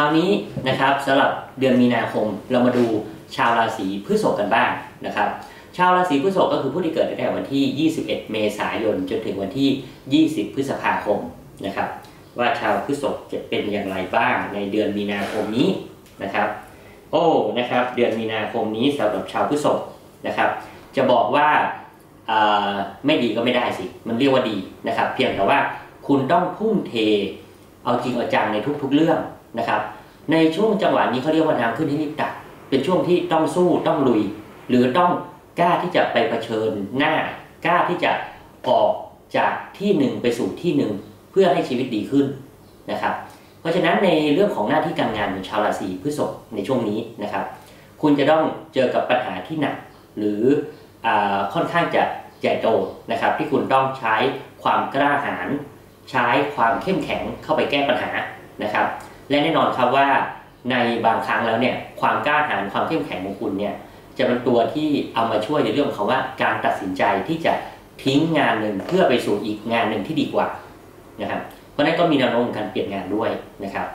คราวนี้นะครับสำหรับเดือนมีนาคมเรามาดูชาวราศีพฤษภกันบ้างนะครับชาวราศีพฤษภก็คือผู้ที่เกิดตั้งแต่วันที่ 21 เมษายนจนถึงวันที่ 20 พฤษภาคมนะครับว่าชาวพฤษภจะเป็นอย่างไรบ้างในเดือนมีนาคมนี้นะครับโอ้นะครับเดือนมีนาคมนี้สำหรับชาวพฤษภนะครับจะบอกว่าไม่ดีก็ไม่ได้สิ มันเรียกว่าดีนะครับ เพียงแต่ว่าคุณต้องทุ่มเท เอาจริงเอาจังในทุก ๆเรื่องนะครับ ในช่วงจังหวะนี้เขาเรียกว่าน้ำขึ้นให้รีบตัก เป็นช่วงที่ต้องสู้ต้องลุย หรือต้องกล้าที่จะไปเผชิญหน้า กล้าที่จะออกจากที่หนึ่งไปสู่ที่หนึ่งเพื่อให้ชีวิตดีขึ้นนะครับ เพราะฉะนั้นในเรื่องของหน้าที่การงานของชาวราศีพฤษภในช่วงนี้นะครับ คุณจะต้องเจอกับปัญหาที่หนัก หรืออค่อนข้างจะใหญ่โตนะครับ ที่คุณต้องใช้ความกล้าหาญ ใช้ความเข้มแข็งเข้าไปแก้ปัญหานะครับ และแน่นอนครับว่าในบางครั้งแล้วเนี่ยความกล้าหาญความเข้มแข็งของคุณเนี่ยจะเป็นตัวที่เอามาช่วยในเรื่องของคำว่าการตัดสินใจที่จะทิ้งงานหนึ่งเพื่อไปสู่อีกงานหนึ่งที่ดีกว่านะครับเพราะนั้นก็มีแนวโน้มการเปลี่ยนงานด้วยนะครับ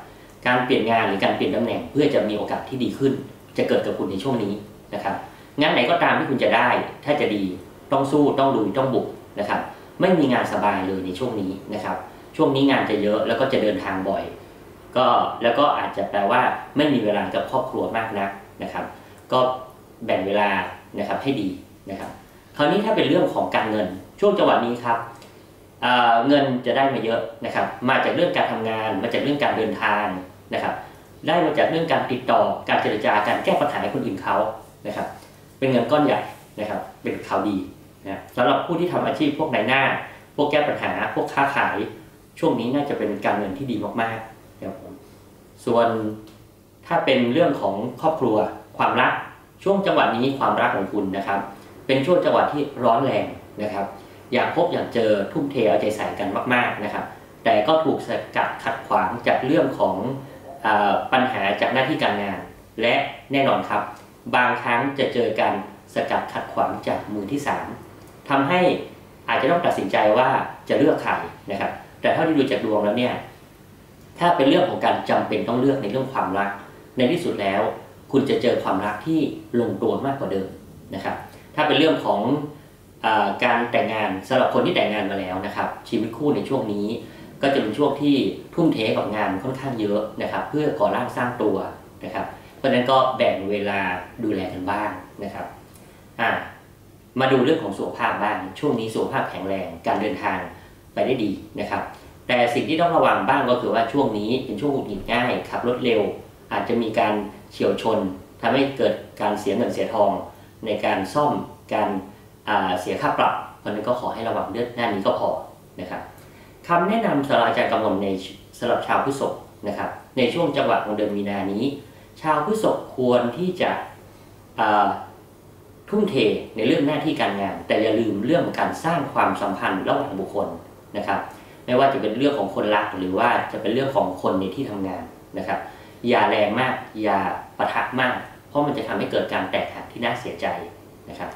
การเปลี่ยนงานหรือการเปลี่ยนตำแหน่งเพื่อจะมีโอกาสที่ดีขึ้น จะเกิดกับคุณในช่วงนี้นะครับงานไหนก็ตามที่คุณจะได้ ถ้าจะดีต้องสู้ต้องลุยต้องบุกนะครับ ไม่มีงานสบายเลยในช่วงนี้นะครับ ช่วงนี้งานจะเยอะแล้วก็จะเดินทางบ่อย ก็แล้วก็อาจจะแปลว่าไม่มีเวลากับครอบครัวมากนักนะครับ ก็แบ่งเวลานะครับให้ดีนะครับ คราวนี้ถ้าเป็นเรื่องของการเงิน ช่วงจังหวะนี้ครับเงินจะได้มาเยอะนะครับ มาจากเรื่องการทำงาน มาจากเรื่องการเดินทางนะครับ ได้มาจากเรื่องการติดต่อ การเจรจาการแก้ปัญหาให้คนอื่นเขานะครับ เป็นเงินก้อนใหญ่นะครับ เป็นข่าวดี นะสำหรับผู้ที่ทำอาชีพพวกนายหน้า พวกแก้ปัญหา พวกค้าขาย ช่วงนี้น่าจะเป็นการเงินที่ดีมากๆนะครับส่วนถ้าเป็นเรื่องของครอบครัว ความรัก ช่วงจังหวะนี้ความรักของคุณนะครับ เป็นช่วงจังหวะที่ร้อนแรงนะครับ อยากพบอยากเจอทุ่มเทเอาใจใส่กันมาก ๆนะครับ แต่ก็ถูกสกัดขัดขวางจากเรื่องของอปัญหาจากหน้าที่การงาน และแน่นอนครับ บางครั้งจะเจอการสกัดขัดขวางจากมือที่3 ทำให้อาจจะต้องตัดสินใจว่าจะเลือกใครนะครับ แต่เท่าที่ดูจากดวงแล้วเนี่ยถ้าเป็นเรื่องของการจำเป็นต้องเลือกในเรื่องความรัก ในที่สุดแล้ว คุณจะเจอความรักที่ลงตัวมากกว่าเดิมนะครับ ถ้าเป็นเรื่องของอการแต่งงานสำหรับคนที่แต่งงานมาแล้วนะครับ ชีวิตคู่ในช่วงนี้ก็จะเป็นช่วงที่ทุ่มเทกับงานค่อนข้างเยอะนะครับ เพื่อก่อร่างสร้างตัวนะครับ เพราะฉะนั้นก็แบ่งเวลาดูแลกันบ้างนะครับอ่า มาดูเรื่องของสุขภาพบ้าง ช่วงนี้สุขภาพแข็งแรง การเดินทางไปได้ดีนะครับ แต่สิ่งที่ต้องระวังบ้างก็คือว่าช่วงนี้เป็นช่วงหงุดหงิดง่าย ขับรถเร็ว อาจจะมีการเฉียวชนทำให้เกิดการเสียเงินเสียทอง ในการซ่อม การเสียค่าปรับเพราะนั้นก็ขอให้ระวังเรื่องหน้านี้ก็พอนะครับคำแนะนำสำหรับอาจารย์กำมลในสำหรับชาวพฤษภนะครับ ในช่วงจังหวะของเดือนมีนานี้ ชาวพฤษภควรที่จะ ทุ่มเทในเรื่องหน้าที่การงาน แต่อย่าลืมเรื่องการสร้างความสัมพันธ์ระหว่างบุคคลนะครับ ไม่ว่าจะเป็นเรื่องของคนรัก หรือว่าจะเป็นเรื่องของคนในที่ทำงานนะครับ อย่าแรงมาก อย่าปะทะมาก เพราะมันจะทำให้เกิดการแตกหักที่น่าเสียใจนะครับ